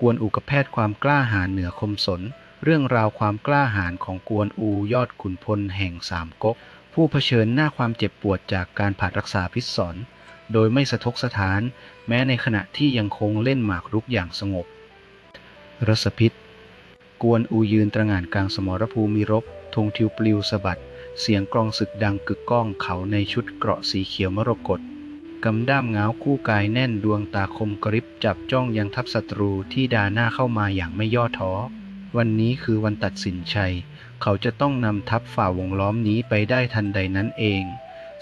กวนอูกับแพทย์ความกล้าหาญเหนือคมสน เรื่องราวความกล้าหาญของกวนอูยอดขุนพลแห่งสามก๊ก ผู้เผชิญหน้าความเจ็บปวดจากการผ่ารักษาพิษสอนโดยไม่สะทกสถาน แม้ในขณะที่ยังคงเล่นหมากรุกอย่างสงบ รสพิษ กวนอูยืนตระหง่านกลางสมรภูมิรบธงทิวปลิวสะบัด เสียงกลองศึกดังกึกก้องเขาในชุดเกราะสีเขียวมรกต กำด้ามเงาคู่กายแน่นดวงตาคมกริบจับจ้องยังทัพศัตรูที่ดาหน้าเข้ามาอย่างไม่ย่อท้อ วันนี้คือวันตัดสินชัย เขาจะต้องนำทัพฝ่าวงล้อมนี้ไปได้ทันใดนั้นเอง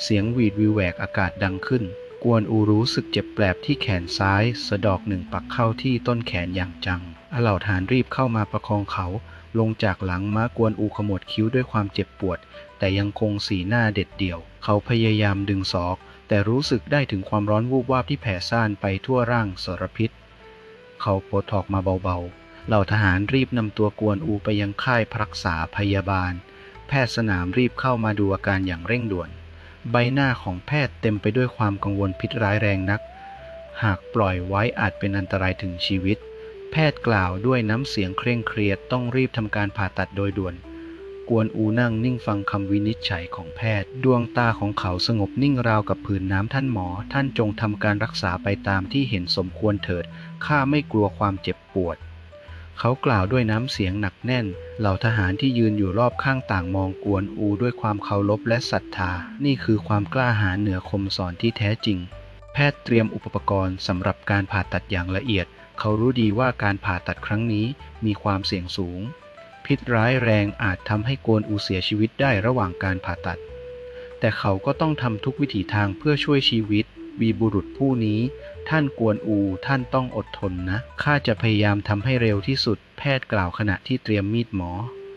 เสียงหวีดวิวแหวกอากาศดังขึ้น กวนอูรู้สึกเจ็บแปลบที่แขนซ้าย สะดอกหนึ่งปักเข้าที่ต้นแขนอย่างจังอเหล่าทารรีบเข้ามาประคองเขา ลงจากหลังม้ากวนอูขมวดคิ้วด้วยความเจ็บปวด แต่ยังคงสีหน้าเด็ดเดี่ยว เขาพยายามดึงศอก แต่รู้สึกได้ถึงความร้อนวูบวาบที่แผ่ซ่านไปทั่วร่างสรพิษ เขาโปถอกมาเบาๆ เหล่าทหารรีบนำตัวกวนอูไปยังค่ายพรักษาพยาบาล แพทย์สนามรีบเข้ามาดูอาการอย่างเร่งด่วน ใบหน้าของแพทย์เต็มไปด้วยความกังวลพิษร้ายแรงนัก หากปล่อยไว้อาจเป็นอันตรายถึงชีวิต แพทย์กล่าวด้วยน้ำเสียงเคร่งเครียดต้องรีบทำการผ่าตัดโดยด่วน กวนอูนั่งนิ่งฟังคำวินิจฉัยของแพทย์ ดวงตาของเขาสงบนิ่งราวกับผืนน้ำท่านหมอ ท่านจงทำการรักษาไปตามที่เห็นสมควรเถิด ข้าไม่กลัวความเจ็บปวด เขากล่าวด้วยน้ำเสียงหนักแน่น เหล่าทหารที่ยืนอยู่รอบข้างต่างมองกวนอูด้วยความเคารพและศรัทธา นี่คือความกล้าหาญเหนือคมสอนที่แท้จริง แพทย์เตรียมอุปกรณ์สำหรับการผ่าตัดอย่างละเอียด เขารู้ดีว่าการผ่าตัดครั้งนี้มีความเสี่ยงสูง พิษร้ายแรงอาจทำให้โกนอูเสียชีวิตได้ระหว่างการผ่าตัด แต่เขาก็ต้องทำทุกวิถีทางเพื่อช่วยชีวิต วีบุรุษผู้นี้ ท่านกวนอูท่านต้องอดทนนะข้าจะพยายามทำให้เร็วที่สุด แพทย์กล่าวขณะที่เตรียมมีดหมอ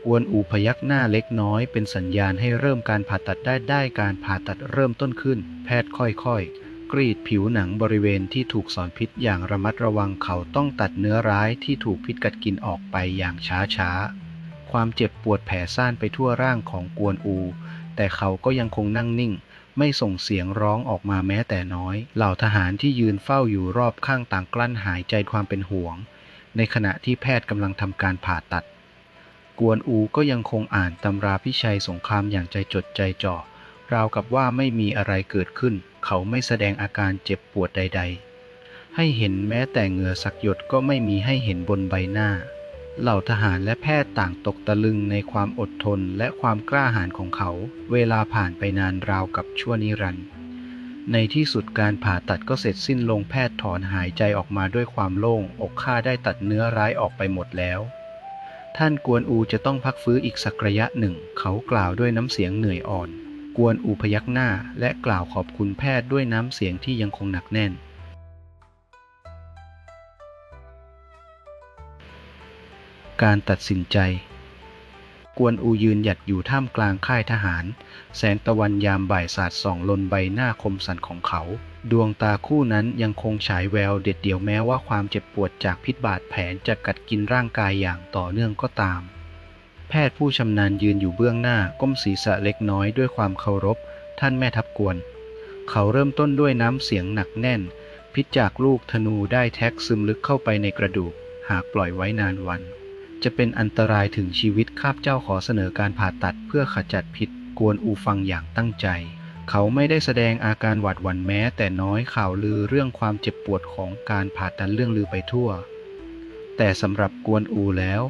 กวนอูพยักหน้าเล็กน้อย เป็นสัญญาณให้เริ่มการผ่าตัดได้ได้การผ่าตัดเริ่มต้นขึ้น แพทย์ค่อยๆกรีดผิวหนังบริเวณที่ถูกสอนพิษอย่างระมัดระวังเขาต้องตัดเนื้อร้ายที่ถูกพิษกัดกินออกไปอย่างช้าๆ ความเจ็บปวดแผ่ซ่านไปทั่วร่างของกวนอู แต่เขาก็ยังคงนั่งนิ่ง ไม่ส่งเสียงร้องออกมาแม้แต่น้อย เหล่าทหารที่ยืนเฝ้าอยู่รอบข้างต่างกลั้นหายใจความเป็นห่วง ในขณะที่แพทย์กำลังทำการผ่าตัด กวนอูก็ยังคงอ่านตำราพิชัยสงครามอย่างใจจดใจจ่อ ราวกับว่าไม่มีอะไรเกิดขึ้น เขาไม่แสดงอาการเจ็บปวดใด ๆ ให้เห็นแม้แต่เหงื่อสักหยดก็ไม่มีให้เห็นบนใบหน้า เหล่าทหารและแพทย์ต่างตกตะลึงในความอดทนและความกล้าหาญของเขา เวลาผ่านไปนานราวกับชั่วนิรันดร์ในที่สุดการผ่าตัดก็เสร็จสิ้นลงแพทย์ถอนหายใจออกมาด้วยความโล่ง อกข้าได้ตัดเนื้อร้ายออกไปหมดแล้ว ท่านกวนอูจะต้องพักฟื้นอีกสักระยะหนึ่ง เขากล่าวด้วยน้ำเสียงเหนื่อยอ่อน กวนอูพยักหน้า และกล่าวขอบคุณแพทย์ด้วยน้ำเสียงที่ยังคงหนักแน่น การตัดสินใจ กวนอูยืนหยัดอยู่ท่ามกลางค่ายทหาร แสงตะวันยามบ่ายสาดส่องลนใบหน้าคมสันของเขา ดวงตาคู่นั้นยังคงฉายแววเด็ดเดี่ยวแม้ว่าความเจ็บปวดจากพิษบาดแผลจะกัดกินร่างกายอย่างต่อเนื่องก็ตาม แพทย์ผู้ชำนาญยืนอยู่เบื้องหน้าก้มศีรษะเล็กน้อยด้วยความเคารพ ท่านแม่ทัพกวน เขาเริ่มต้นด้วยน้ำเสียงหนักแน่น พิษจากลูกธนูได้แท็กซึมลึกเข้าไปในกระดูกหากปล่อยไว้นานวัน จะเป็นอันตรายถึงชีวิตข้าพเจ้าขอเสนอการผ่าตัดเพื่อขจัดพิษกวนอูฟังอย่างตั้งใจ เขาไม่ได้แสดงอาการหวาดหวั่นแม้ แต่น้อยข่าวลือเรื่องความเจ็บปวดของการผ่าตัดเรื่องลือไปทั่ว แต่สำหรับกวนอูแล้ว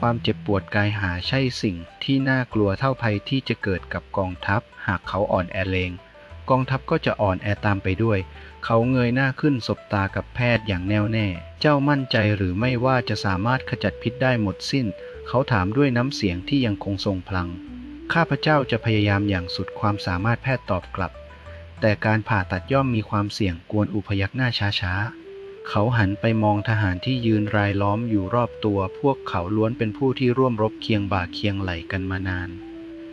ความเจ็บปวดกายหาใช่สิ่งที่น่ากลัวเท่าภัยที่จะเกิดกับกองทัพ หากเขาอ่อนแอเลง กองทัพก็จะอ่อนแอตามไปด้วย เขาเงยหน้าขึ้นสบตากับแพทย์อย่างแน่วแน่ เจ้ามั่นใจหรือไม่ว่าจะสามารถขจัดพิษได้หมดสิ้น เขาถามด้วยน้ำเสียงที่ยังคงทรงพลัง ข้าพเจ้าจะพยายามอย่างสุดความสามารถแพทย์ตอบกลับ แต่การผ่าตัดย่อมมีความเสี่ยงกวนอุพยักหน้าช้าๆเขาหันไปมองทหารที่ยืนรายล้อมอยู่รอบตัว พวกเขาล้วนเป็นผู้ที่ร่วมรบเคียงบ่าเคียงไหลกันมานาน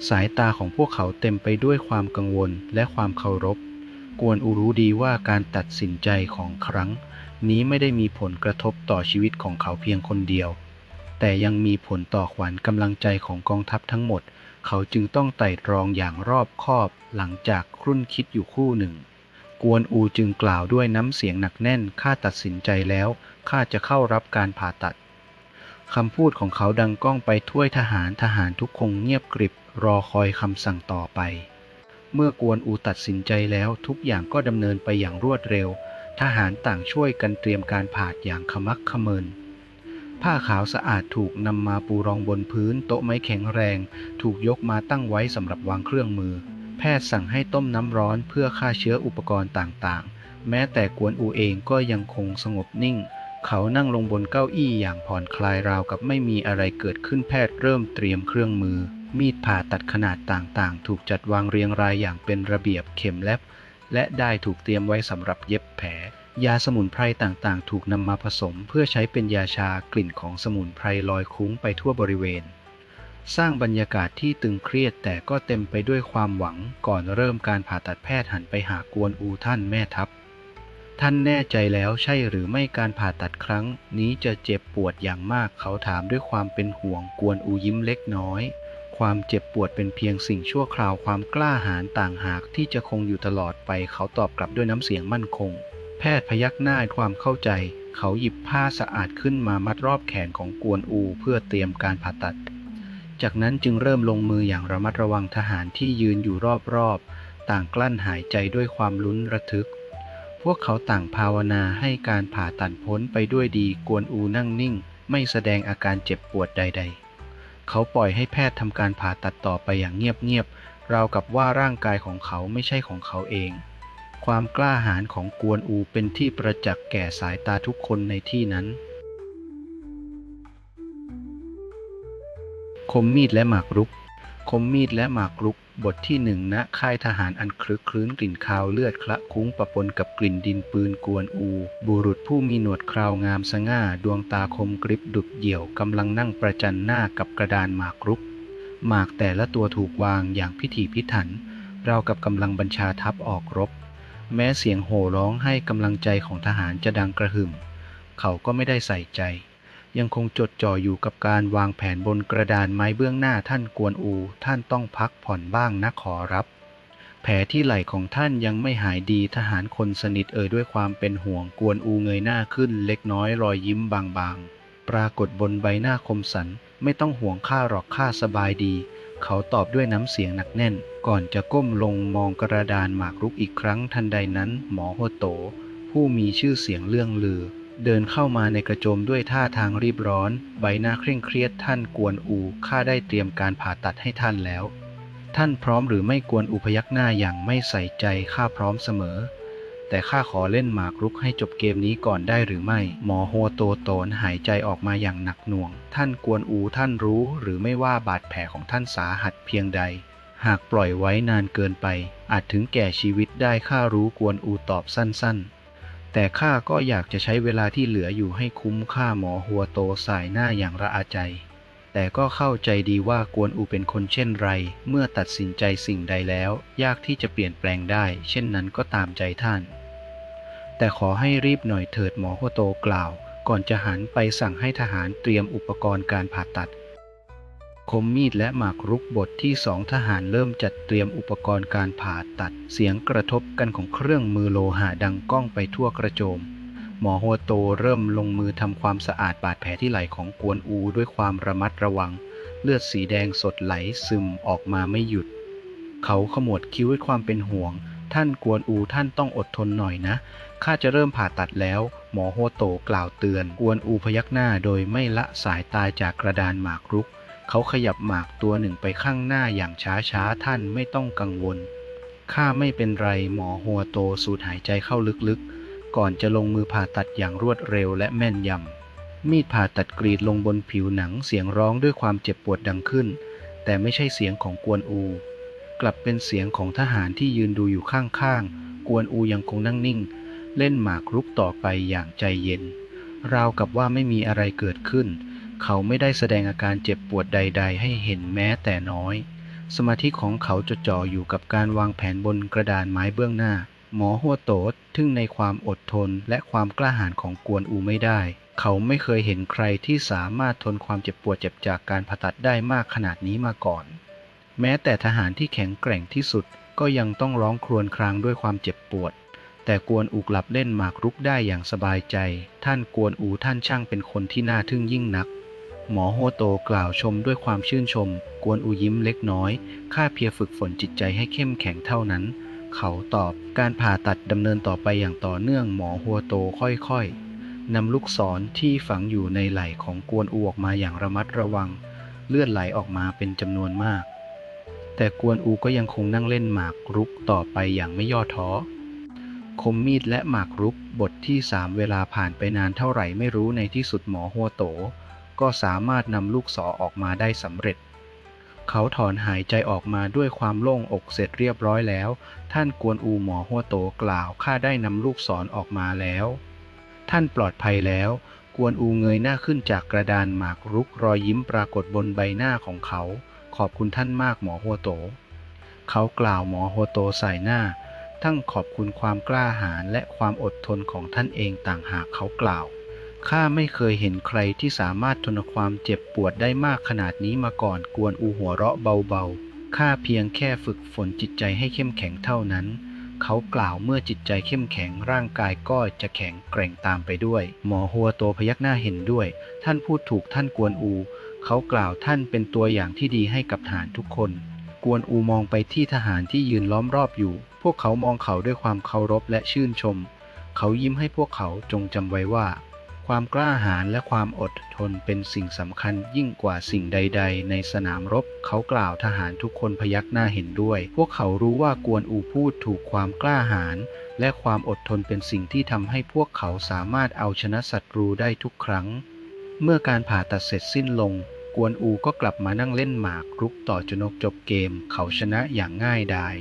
สายตาของพวกเขาเต็มไปด้วยความกังวลและความเคารพ กวนอูรู้ดีว่าการตัดสินใจของครั้ง นี้ไม่ได้มีผลกระทบต่อชีวิตของเขาเพียงคนเดียว แต่ยังมีผลต่อขวัญกำลังใจของกองทัพทั้งหมด เขาจึงต้องไต่ตรองอย่างรอบคอบหลังจากครุ่นคิดอยู่คู่หนึ่ง กวนอูจึงกล่าวด้วยน้ำเสียงหนักแน่นข้าตัดสินใจแล้วข้าจะเข้ารับการผ่าตัดคำพูดของเขาดังก้องไปถ้วยทหารทหารทุกคงเงียบกริบ รอคอยคำสั่งต่อไป เมื่อกวนอูตัดสินใจแล้วทุกอย่างก็ดำเนินไปอย่างรวดเร็ว ทหารต่างช่วยกันเตรียมการผ่าอย่างขมักขมินผ้าขาวสะอาดถูกนำมาปูรองบนพื้น โต๊ะไม้แข็งแรง ถูกยกมาตั้งไว้สำหรับวางเครื่องมือ แพทย์สั่งให้ต้มน้ำร้อนเพื่อฆ่าเชื้ออุปกรณ์ต่างๆ แม้แต่กวนอูเองก็ยังคงสงบนิ่ง เขานั่งลงบนเก้าอี้อย่างผ่อนคลายราวกับไม่มีอะไรเกิดขึ้นแพทย์เริ่มเตรียมเครื่องมือ มีดผ่าตัดขนาดต่างๆ ถูกจัดวางเรียงรายอย่างเป็นระเบียบเข็มแลบและได้ถูกเตรียมไว้สำหรับเย็บแผล ยาสมุนไพรต่างๆ ถูกนำมาผสม เพื่อใช้เป็นยาชากลิ่นของสมุนไพรลอยคุ้งไปทั่วบริเวณ สร้างบรรยากาศที่ตึงเครียดแต่ก็เต็มไปด้วยความหวังก่อนเริ่มการผ่าตัดแพทย์หันไปหากวนอูท่านแม่ทัพ ท่านแน่ใจแล้วใช่หรือไม่การผ่าตัดครั้ง นี้จะเจ็บปวดอย่างมากเขาถามด้วยความเป็นห่วงกวนอูยิ้มเล็กน้อย ความเจ็บปวดเป็นเพียงสิ่งชั่วคราวความกล้าหาญต่างหากที่จะคงอยู่ตลอดไปเขาตอบกลับด้วยน้ำเสียงมั่นคง แพทย์พยักหน้าความเข้าใจ เขาหยิบผ้าสะอาดขึ้นมามัดรอบแขนของกวนอูเพื่อเตรียมการผ่าตัด จากนั้นจึงเริ่มลงมืออย่างระมัดระวังทหารที่ยืนอยู่รอบๆ ต่างกลั้นหายใจด้วยความลุ้นระทึก พวกเขาต่างภาวนาให้การผ่าตัดพ้นไปด้วยดีกวนอูนั่งนิ่ง ไม่แสดงอาการเจ็บปวดใด ๆ เขาปล่อยให้แพทย์ทำการผ่าตัดต่อไปอย่างเงียบๆ ราวกับว่าร่างกายของเขาไม่ใช่ของเขาเอง ความกล้าหาญของกวนอูเป็นที่ประจักษ์แก่สายตาทุกคนในที่นั้น คมมีดและหมากรุก คมมีดและหมากรุก บทที่หนึ่งณค่ายทหารอันคลึกคลื้นกลิ่นคาวเลือดคละคุ้งปะปนกับกลิ่นดินปืนกวนอู บุรุษผู้มีหนวดคราวงามสง่า ดวงตาคมกริบดุดเดี่ยวกำลังนั่งประจันหน้ากับกระดานหมากรุก หมากแต่ละตัวถูกวางอย่างพิถีพิถัน เรากับกำลังบัญชาทัพออกรบ แม้เสียงโห่ร้องให้กำลังใจของทหารจะดังกระหึ่ม เขาก็ไม่ได้ใส่ใจ ยังคงจดจ่ออยู่กับการวางแผนบนกระดานไม้เบื้องหน้าท่านกวนอู ท่านต้องพักผ่อนบ้างนะขอรับ แผลที่ไหล่ของท่านยังไม่หายดีทหารคนสนิทเอ่ยด้วยความเป็นห่วงกวนอูเงยหน้าขึ้นเล็กน้อยรอยยิ้มบางๆ ปรากฏบนใบหน้าคมสันไม่ต้องห่วงข้าหรอกข้าสบายดี เขาตอบด้วยน้ำเสียงหนักแน่น ก่อนจะก้มลงมองกระดานหมากรุกอีกครั้งทันใดนั้น หมอโฮโต ผู้มีชื่อเสียงเรื่องลือ เดินเข้ามาในกระโจมด้วยท่าทางรีบร้อน ใบหน้าเคร่งเครียดท่านกวนอูข้าได้เตรียมการผ่าตัดให้ท่านแล้ว ท่านพร้อมหรือไม่กวนอูพยักหน้าอย่างไม่ใส่ใจข้าพร้อมเสมอ แต่ข้าขอเล่นหมากรุกให้จบเกมนี้ก่อนได้หรือไม่ หมอโฮโตโตนหายใจออกมาอย่างหนักหน่วง ท่านกวนอูท่านรู้หรือไม่ว่าบาดแผลของท่านสาหัสเพียงใด หากปล่อยไว้นานเกินไป อาจถึงแก่ชีวิตได้ข้ารู้กวนอูตอบสั้น ๆ แต่ข้าก็อยากจะใช้เวลาที่เหลืออยู่ให้คุ้มค่าหมอหัวโตสายหน้าอย่างระอาใจ แต่ก็เข้าใจดีว่ากวนอูเป็นคนเช่นไร เมื่อตัดสินใจสิ่งใดแล้ว ยากที่จะเปลี่ยนแปลงได้ เช่นนั้นก็ตามใจท่าน แต่ขอให้รีบหน่อยเถิดหมอหัวโตกล่าว ก่อนจะหันไปสั่งให้ทหารเตรียมอุปกรณ์การผ่าตัด คมมีดและหมากรุกบทที่สองทหารเริ่มจัดเตรียมอุปกรณ์การผ่าตัด เสียงกระทบกันของเครื่องมือโลหะดังก้องไปทั่วกระโจม หมอหัวโตเริ่มลงมือทำความสะอาดบาดแผลที่ไหล่ของกวนอูด้วยความระมัดระวัง เลือดสีแดงสดไหลซึมออกมาไม่หยุด เขาขมวดคิ้วด้วยความเป็นห่วง ท่านกวนอูท่านต้องอดทนหน่อยนะข้าจะเริ่มผ่าตัดแล้ว หมอโฮโตกล่าวเตือน กวนอูพยักหน้าโดยไม่ละสายตาจากกระดานหมากรุก เขาขยับหมากตัวหนึ่งไปข้างหน้าอย่างช้าช้าท่านไม่ต้องกังวล ข้าไม่เป็นไรหมอโฮโตสูดหายใจเข้าลึกๆ ก่อนจะลงมือผ่าตัดอย่างรวดเร็วและแม่นยำ มีดผ่าตัดกรีดลงบนผิวหนังเสียงร้องด้วยความเจ็บปวดดังขึ้น แต่ไม่ใช่เสียงของกวนอู กลับเป็นเสียงของทหารที่ยืนดูอยู่ข้างๆ กวนอูยังคงนั่งนิ่ง เล่นหมากรุกต่อไปอย่างใจเย็น ราวกับว่าไม่มีอะไรเกิดขึ้น เขาไม่ได้แสดงอาการเจ็บปวดใด ๆ ให้เห็นแม้แต่น้อย สมาธิของเขาจดจ่ออยู่กับการวางแผนบนกระดานไม้เบื้องหน้า หมอหัวโตดทึ่งในความอดทนและความกล้าหาญของกวนอูไม่ได้ เขาไม่เคยเห็นใครที่สามารถทนความเจ็บปวดเจ็บจากการผ่าตัดได้มากขนาดนี้มาก่อน แม้แต่ทหารที่แข็งแกร่งที่สุดก็ยังต้องร้องครวญครางด้วยความเจ็บปวด แต่แต่กวนอูกลับเล่นหมากรุกได้อย่างสบายใจ ท่านกวนอูท่านช่างเป็นคนที่น่าทึ่งยิ่งนัก หมอโฮโตกล่าวชมด้วยความชื่นชม กวนอูยิ้มเล็กน้อย ข้าเพียงฝึกฝนจิตใจให้เข้มแข็งเท่านั้น เขาตอบ การผ่าตัดดำเนินต่อไปอย่างต่อเนื่องหมอฮัวโตค่อยๆนำลูกศรที่ฝังอยู่ในไหล่ของกวนอูออกมาอย่างระมัดระวัง เลือดไหลออกมาเป็นจำนวนมาก แต่กวนอูก็ยังคงนั่งเล่นหมากรุกต่อไปอย่างไม่ย่อท้อคมมีดและหมากรุกบทที่สามเวลาผ่านไปนานเท่าไหร่ไม่รู้ในที่สุดหมอหัวโต ก็สามารถนำลูกศรอออกมาได้สำเร็จ เขาถอนหายใจออกมาด้วยความโล่งอกเสร็จเรียบร้อยแล้ว ท่านกวนอูหมอหัวโตกล่าวข้าได้นำลูกศรอออกมาแล้ว ท่านปลอดภัยแล้ว กวนอูเงยหน้าขึ้นจากกระดานหมากรุกรอยยิ้มปรากฏบนใบหน้าของเขา ขอบคุณท่านมากหมอหัวโต เขากล่าวหมอหัวโตใส่หน้า ทั้งขอบคุณความกล้าหาญและความอดทนของท่านเองต่างหากเขากล่าว ข้าไม่เคยเห็นใครที่สามารถทนความเจ็บปวดได้มากขนาดนี้มาก่อนกวนอูหัวเราะเบาๆ ข้าเพียงแค่ฝึกฝนจิตใจให้เข้มแข็งเท่านั้น เขากล่าวเมื่อจิตใจเข้มแข็งร่างกายก็จะแข็งแกร่งตามไปด้วย หมอหัวโตพยักหน้าเห็นด้วย ท่านพูดถูกท่านกวนอู เขากล่าวท่านเป็นตัวอย่างที่ดีให้กับทหารทุกคน กวนอูมองไปที่ทหารที่ยืนล้อมรอบอยู่ พวกเขามองเขาด้วยความเคารพและชื่นชม เขายิ้มให้พวกเขาจงจำไว้ว่า ความกล้าหาญและความอดทนเป็นสิ่งสำคัญยิ่งกว่าสิ่งใด ๆ ในสนามรบ เขากล่าวทหารทุกคนพยักหน้าเห็นด้วย พวกเขารู้ว่ากวนอูพูดถูกความกล้าหาญและความอดทนเป็นสิ่งที่ทำให้พวกเขาสามารถเอาชนะศัตรูได้ทุกครั้ง เมื่อการผ่าตัดเสร็จสิ้นลง กวนอูก็กลับมานั่งเล่นหมากรุกต่อจนกจบเกม เขาชนะอย่างง่ายดาย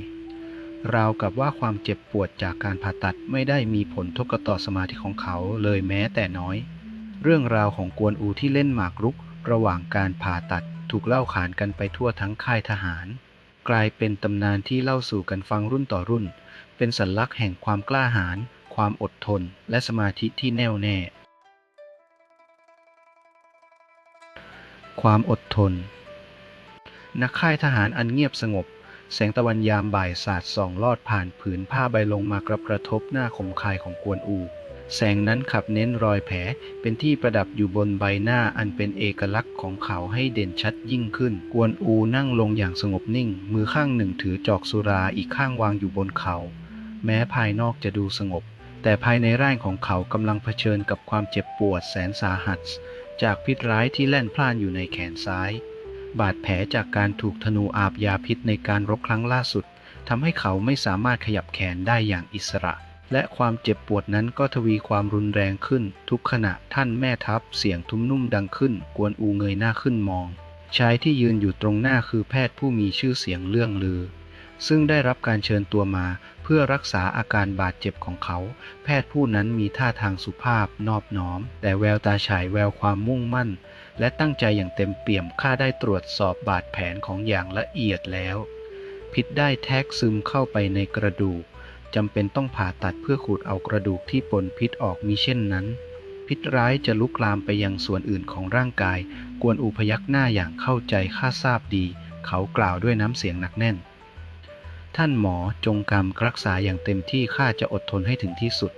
ราวกับว่าความเจ็บปวดจากการผ่าตัดไม่ได้มีผลทบกระต่อสมาธิของเขาเลยแม้แต่น้อย เรื่องราวของกวนอูที่เล่นหมากรุก ระหว่างการผ่าตัดถูกเล่าขานกันไปทั่วทั้งค่ายทหาร กลายเป็นตำนานที่เล่าสู่กันฟังรุ่นต่อรุ่น เป็นสัญลักษณ์แห่งความกล้าหาญความอดทน และสมาธิที่แน่วแน่ ความอดทน นักค่ายทหารอันเงียบสงบ แสงตะวันยามบ่ายสาดส่องลอดผ่านผืนผ้าใบลงมากระกระทบหน้าขมคายของกวนอู แสงนั้นขับเน้นรอยแผลเป็นที่ประดับอยู่บนใบหน้าอันเป็นเอกลักษณ์ของเขาให้เด่นชัดยิ่งขึ้น กวนอูนั่งลงอย่างสงบนิ่ง มือข้างหนึ่งถือจอกสุราอีกข้างวางอยู่บนเขา แม้ภายนอกจะดูสงบ แต่ภายในร่างของเขากำลังเผชิญกับความเจ็บปวดแสนสาหัส จากพิษร้ายที่แล่นพล่านอยู่ในแขนซ้าย บาดแผลจากการถูกธนูอาบยาพิษในการรบครั้งล่าสุดทำให้เขาไม่สามารถขยับแขนได้อย่างอิสระ และความเจ็บปวดนั้นก็ทวีความรุนแรงขึ้น ทุกขณะท่านแม่ทัพเสียงทุ้มนุ่มดังขึ้น กวนอูเงยหน้าขึ้นมอง ชายที่ยืนอยู่ตรงหน้าคือแพทย์ผู้มีชื่อเสียงเรื่องลือ ซึ่งได้รับการเชิญตัวมา เพื่อรักษาอาการบาดเจ็บของเขา แพทย์ผู้นั้นมีท่าทางสุภาพนอบน้อม แต่แววตาฉายแววความมุ่งมั่น และตั้งใจอย่างเต็มเปี่ยมข้าได้ตรวจสอบบาดแผลของอย่างละเอียดแล้ว พิษได้แทกซึมเข้าไปในกระดูกจำเป็นต้องผ่าตัดเพื่อขูดเอากระดูกที่ปนพิษออกมีเช่นนั้น พิษร้ายจะลุกลามไปยังส่วนอื่นของร่างกาย กวนอูพยักหน้าอย่างเข้าใจข้าทราบดี เขากล่าวด้วยน้ำเสียงหนักแน่น ท่านหมอจงกรรมรักษาอย่างเต็มที่ข้าจะอดทนให้ถึงที่สุด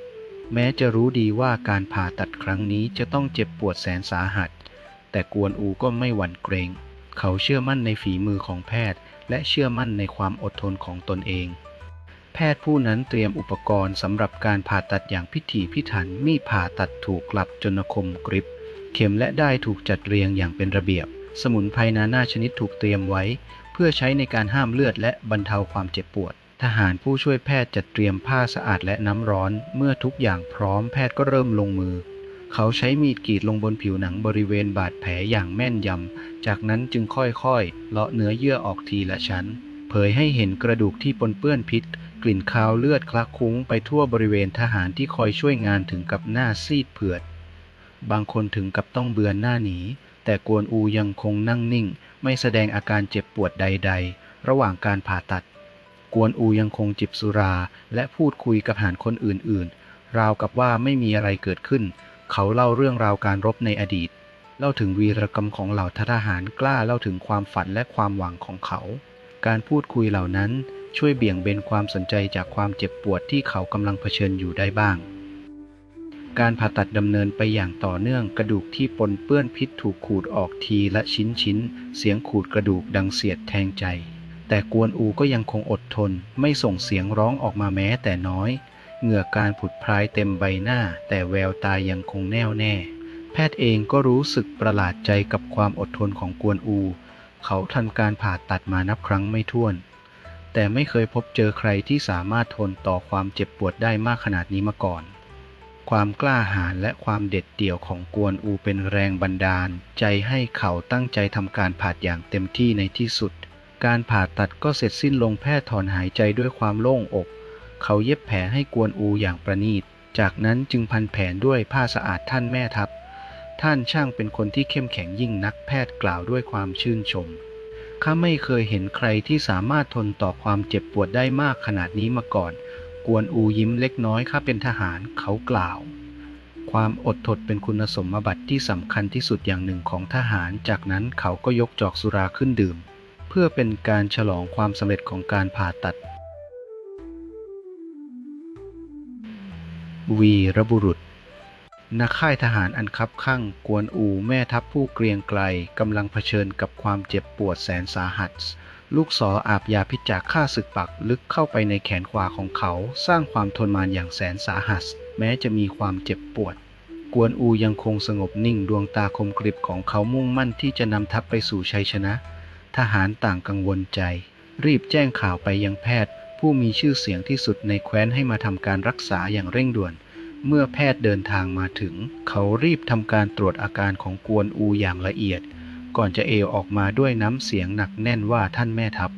แม้จะรู้ดีว่าการผ่าตัดครั้งนี้จะต้องเจ็บปวดแสนสาหัส แต่กวนอูก็ไม่หวั่นเกรง เขาเชื่อมั่นในฝีมือของแพทย์ และเชื่อมั่นในความอดทนของตนเอง แพทย์ผู้นั้นเตรียมอุปกรณ์สำหรับการผ่าตัดอย่างพิถีพิถันมีผ่าตัดถูกกลับจนคมกริบ เข็มและได้ถูกจัดเรียงอย่างเป็นระเบียบ สมุนไพรนานาชนิดถูกเตรียมไว้ เพื่อใช้ในการห้ามเลือดและบรรเทาความเจ็บปวดทหารผู้ช่วยแพทย์จัดเตรียมผ้าสะอาดและน้ำร้อน เมื่อทุกอย่างพร้อมแพทย์ก็เริ่มลงมือ เขาใช้มีดกรีดลงบนผิวหนังบริเวณบาดแผลอย่างแม่นยำ จากนั้นจึงค่อยๆ เลาะเนื้อเยื่อออกทีละชั้น เผยให้เห็นกระดูกที่ปนเปื้อนพิษ กลิ่นคาวเลือดคละคลุ้งไปทั่วบริเวณทหารที่คอยช่วยงานถึงกับหน้าซีดเผือด บางคนถึงกับต้องเบือนหน้าหนี แต่กวนอูยังคงนั่งนิ่ง ไม่แสดงอาการเจ็บปวดใด ๆ ระหว่างการผ่าตัด กวนอูยังคงจิบสุราและพูดคุยกับทหารคนอื่นๆ ราวกับว่าไม่มีอะไรเกิดขึ้น เขาเล่าเรื่องราวการรบในอดีต เล่าถึงวีรกรรมของเหล่าทหารกล้าเล่าถึงความฝันและความหวังของเขา การพูดคุยเหล่านั้นช่วยเบี่ยงเบนความสนใจจากความเจ็บปวดที่เขากำลังเผชิญอยู่ได้บ้าง การผ่าตัดดำเนินไปอย่างต่อเนื่องกระดูกที่ปนเปื้อนพิษถูกขูดออกทีละชิ้นชิ้น เสียงขูดกระดูกดังเสียดแทงใจ แต่กวนอูก็ยังคงอดทน ไม่ส่งเสียงร้องออกมาแม้แต่น้อย เหงื่อการผุดพรายเต็มใบหน้า แต่แววตายังคงแน่วแน่ แพทย์เองก็รู้สึกประหลาดใจกับความอดทนของกวนอู เขาทำการผ่าตัดมานับครั้งไม่ถ้วน แต่ไม่เคยพบเจอใครที่สามารถทนต่อความเจ็บปวดได้มากขนาดนี้มาก่อน ความกล้าหาญและความเด็ดเดี่ยวของกวนอูเป็นแรงบันดาล ใจให้เขาตั้งใจทำการผ่าอย่างเต็มที่ในที่สุด การผ่าตัดก็เสร็จสิ้นลงแพทย์ถอนหายใจด้วยความโล่งอก เขาเย็บแผลให้กวนอูอย่างประณีต จากนั้นจึงพันแผลด้วยผ้าสะอาดท่านแม่ทัพ ท่านช่างเป็นคนที่เข้มแข็งยิ่งนักแพทย์กล่าวด้วยความชื่นชม ข้าไม่เคยเห็นใครที่สามารถทนต่อความเจ็บปวดได้มากขนาดนี้มาก่อน กวนอูยิ้มเล็กน้อยข้าเป็นทหารเขากล่าว ความอดทนเป็นคุณสมบัติที่สำคัญที่สุดอย่างหนึ่งของทหาร จากนั้นเขาก็ยกจอกสุราขึ้นดื่ม เพื่อเป็นการฉลองความสำเร็จของการผ่าตัด วีรบุรุษณค่ายทหารอันคับข้างกวนอูแม่ทัพผู้เกรียงไกลกำลังเผชิญกับความเจ็บปวดแสนสาหัส ลูกศรออาบยาพิษจากข้าศึกปักลึกเข้าไปในแขนขวาของเขา สร้างความทนมานอย่างแสนสาหัส แม้จะมีความเจ็บปวด กวนอูยังคงสงบนิ่งดวงตาคมกริบของเขามุ่งมั่นที่จะนำทัพไปสู่ชัยชนะ ทหารต่างกังวลใจ รีบแจ้งข่าวไปยังแพทย์ ผู้มีชื่อเสียงที่สุดในแคว้นให้มาทำการรักษาอย่างเร่งด่วน เมื่อแพทย์เดินทางมาถึง เขารีบทำการตรวจอาการของกวนอูอย่างละเอียด ก่อนจะเอวออกมาด้วยน้ำเสียงหนักแน่นว่าท่านแม่ทัพ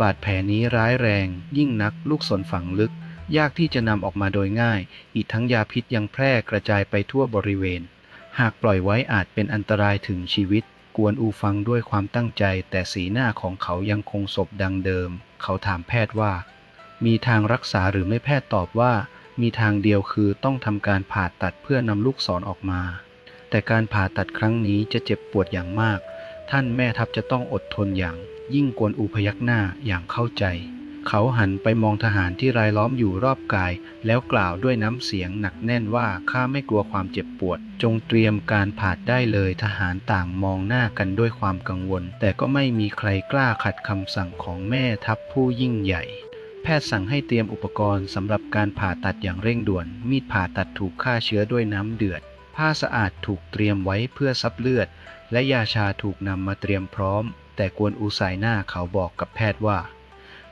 บาดแผลนี้ร้ายแรง ยิ่งนักลูกศรฝังลึก ยากที่จะนำออกมาโดยง่าย อีกทั้งยาพิษยังแพร่กระจายไปทั่วบริเวณ หากปล่อยไว้อาจเป็นอันตรายถึงชีวิต กวนอูฟังด้วยความตั้งใจ แต่สีหน้าของเขายังคงสบดังเดิม เขาถามแพทย์ว่า มีทางรักษาหรือไม่แพทย์ตอบว่า มีทางเดียวคือต้องทำการผ่าตัดเพื่อนำลูกศรออกมา แต่การผ่าตัดครั้งนี้จะเจ็บปวดอย่างมาก ท่านแม่ทัพจะต้องอดทนอย่าง ยิ่งกวนอูพยักหน้าอย่างเข้าใจ เขาหันไปมองทหารที่รายล้อมอยู่รอบกาย แล้วกล่าวด้วยน้ำเสียงหนักแน่นว่าข้าไม่กลัวความเจ็บปวด จงเตรียมการผ่าได้เลยทหารต่างมองหน้ากันด้วยความกังวล แต่ก็ไม่มีใครกล้าขัดคำสั่งของแม่ทัพผู้ยิ่งใหญ่แพทย์สั่งให้เตรียมอุปกรณ์สำหรับการผ่าตัดอย่างเร่งด่วน มีดผ่าตัดถูกฆ่าเชื้อด้วยน้ำเดือด ผ้าสะอาดถูกเตรียมไว้เพื่อซับเลือด และยาชาถูกนำมาเตรียมพร้อม แต่กวนอูสายหน้าเขาบอกกับแพทย์ว่า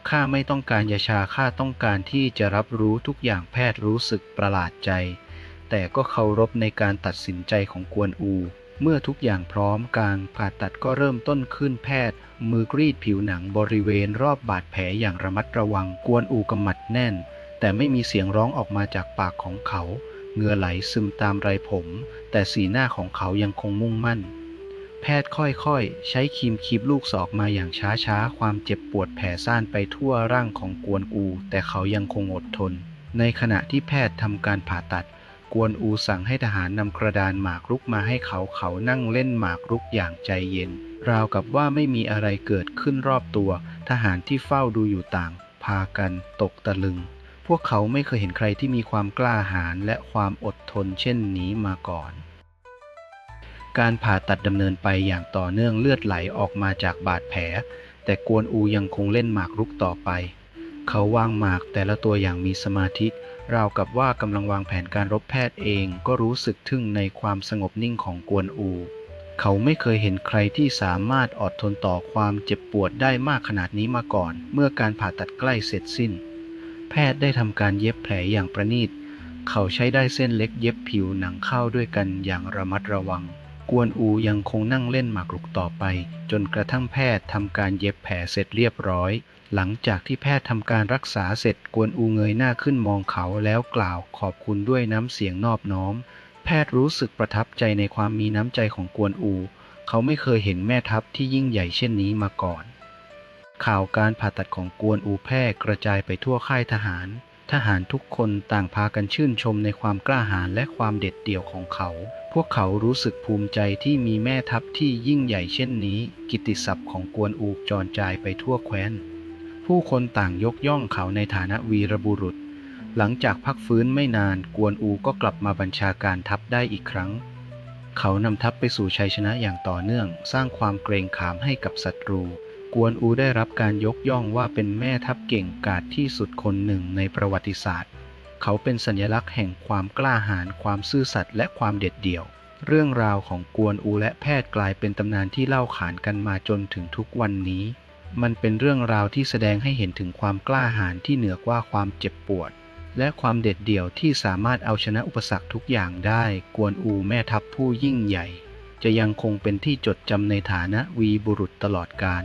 ข้าไม่ต้องการยาชาข้าต้องการที่จะรับรู้ทุกอย่างแพทย์รู้สึกประหลาดใจ แต่ก็เคารพในการตัดสินใจของกวนอู เมื่อทุกอย่างพร้อมการผ่าตัดก็เริ่มต้นขึ้นแพทย์ มือกรีดผิวหนังบริเวณรอบบาดแผลอย่างระมัดระวังกวนอูกำมัดแน่น แต่ไม่มีเสียงร้องออกมาจากปากของเขา เหงื่อไหลซึมตามไรผม แต่สีหน้าของเขายังคงมุ่งมั่น แพทย์ค่อยๆ ใช้ครีมคีบลูกศอกมาอย่างช้าๆ ความเจ็บปวดแผ่ซ่านไปทั่วร่างของกวนอู แต่เขายังคงอดทน ในขณะที่แพทย์ทำการผ่าตัด กวนอูสั่งให้ทหารนำกระดานหมากรุกมาให้เขาเขานั่งเล่นหมากรุกอย่างใจเย็น ราวกับว่าไม่มีอะไรเกิดขึ้นรอบตัว ทหารที่เฝ้าดูอยู่ต่าง พากันตกตะลึง พวกเขาไม่เคยเห็นใครที่มีความกล้าหาญและความอดทนเช่นนี้มาก่อน การผ่าตัดดำเนินไปอย่างต่อเนื่องเลือดไหลออกมาจากบาดแผล แต่กวนอูยังคงเล่นหมากรุกต่อไป เขาวางหมากแต่ละตัวอย่างมีสมาธิราวกับว่ากำลังวางแผนการรบแพทย์เองก็รู้สึกทึ่งในความสงบนิ่งของกวนอู เขาไม่เคยเห็นใครที่สามารถอดทนต่อความเจ็บปวดได้มากขนาดนี้มาก่อน เมื่อการผ่าตัดใกล้เสร็จสิ้น แพทย์ได้ทำการเย็บแผลอย่างประณีต เขาใช้ได้เส้นเล็กเย็บผิวหนังเข้าด้วยกันอย่างระมัดระวัง กวนอูยังคงนั่งเล่นหมากรุกต่อไป จนกระทั่งแพทย์ทำการเย็บแผลเสร็จเรียบร้อย หลังจากที่แพทย์ทำการรักษาเสร็จกวนอูเงยหน้าขึ้นมองเขาแล้วกล่าวขอบคุณด้วยน้ำเสียงนอบน้อม แพทย์รู้สึกประทับใจในความมีน้ำใจของกวนอู เขาไม่เคยเห็นแม่ทัพที่ยิ่งใหญ่เช่นนี้มาก่อน ข่าวการผ่าตัดของกวนอูแพร่กระจายไปทั่วค่ายทหาร ทหารทุกคนต่างพากันชื่นชมในความกล้าหาญและความเด็ดเดี่ยวของเขา พวกเขารู้สึกภูมิใจที่มีแม่ทัพที่ยิ่งใหญ่เช่นนี้ กิตติศัพท์ของกวนอูจรจายไปทั่วแคว้น ผู้คนต่างยกย่องเขาในฐานะวีรบุรุษ หลังจากพักฟื้นไม่นาน กวนอูก็กลับมาบัญชาการทัพได้อีกครั้ง เขานำทัพไปสู่ชัยชนะอย่างต่อเนื่อง สร้างความเกรงขามให้กับศัตรู กวนอูได้รับการยกย่องว่าเป็นแม่ทัพเก่งกาจที่สุดคนหนึ่งในประวัติศาสตร์ เขาเป็นสัญลักษณ์แห่งความกล้าหาญความซื่อสัตย์และความเด็ดเดี่ยว เรื่องราวของกวนอูและแพทย์กลายเป็นตำนานที่เล่าขานกันมาจนถึงทุกวันนี้ มันเป็นเรื่องราวที่แสดงให้เห็นถึงความกล้าหาญที่เหนือกว่าความเจ็บปวด และความเด็ดเดี่ยวที่สามารถเอาชนะอุปสรรคทุกอย่างได้ กวนอูแม่ทัพผู้ยิ่งใหญ่ จะยังคงเป็นที่จดจำในฐานะวีบุรุษตลอดกาล